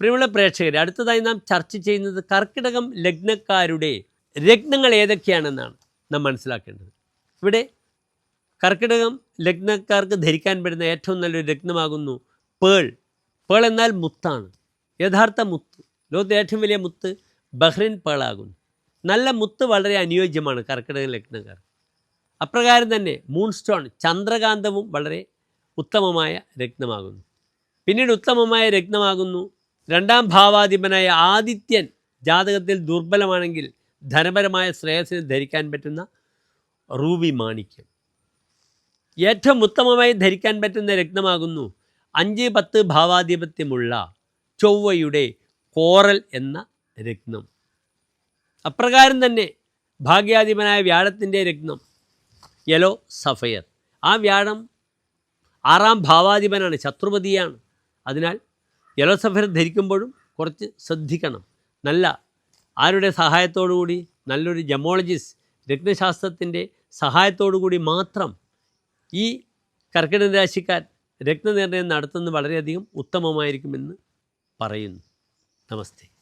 പ്രിയമുള്ള പ്രേക്ഷകരെ അടുത്തതായി നാം ചർച്ച ചെയ്യുന്നത് കർക്കിടകം ലഗ്നക്കാരുടെ രത്നങ്ങൾ ഏതൊക്കെയാണെന്നാണ് നാം മനസ്സിലാക്കേണ്ടത്. ഇവിടെ കർക്കിടകം ലഗ്നക്കാർക്ക് ധരിക്കാൻ പറ്റുന്ന ഏറ്റവും നല്ലൊരു രത്നമാകുന്നു പേൾ. പേൾ എന്നാൽ മുത്താണ്. യഥാർത്ഥ മുത്ത്. ലോകത്തെ ഏറ്റവും വലിയ മുത്ത് ബഹ്റിൻ പേളാകുന്നു. നല്ല മുത്ത് വളരെ അനുയോജ്യമാണ് കർക്കിടക ലഗ്നക്കാർ അപ്രകാരം തന്നെ മൂൺ സ്റ്റോൺ ചന്ദ്രകാന്തവും വളരെ ഉത്തമമായ രത്നമാകുന്നു. പിന്നീട് ഉത്തമമായ രത്നമാകുന്നു രണ്ടാം ഭാവാധിപനായ ആദിത്യൻ ജാതകത്തിൽ ദുർബലമാണെങ്കിൽ ധനപരമായ ശ്രേയസിന് ധരിക്കാൻ പറ്റുന്ന റൂബി മാണിക്യം. ഏറ്റവും ഉത്തമമായി ധരിക്കാൻ പറ്റുന്ന രത്നമാകുന്നു അഞ്ച് പത്ത് ഭാവാധിപത്യമുള്ള ചൊവ്വയുടെ കോറൽ എന്ന രത്നം. അപ്രകാരം തന്നെ ഭാഗ്യാധിപനായ വ്യാഴത്തിന്റെ രത്നം യെലോ സഫയർ. ആ വ്യാഴം ആറാം ഭാവാധിപനാണ് ശത്രുപതിയാണ്. അതിനാൽ യെലോ സഫർ ധരിക്കുമ്പോഴും കുറച്ച് ശ്രദ്ധിക്കണം. നല്ല ആരുടെ സഹായത്തോടു കൂടി നല്ലൊരു ജമോളജിസ്റ്റ് രത്നശാസ്ത്രത്തിന്റെ കൂടി മാത്രം ഈ കർക്കിടക രാശിക്കാർ രത്നനിർണയം നടത്തുന്നത് വളരെയധികം ഉത്തമമായിരിക്കുമെന്ന് പറയുന്നു. നമസ്തേ.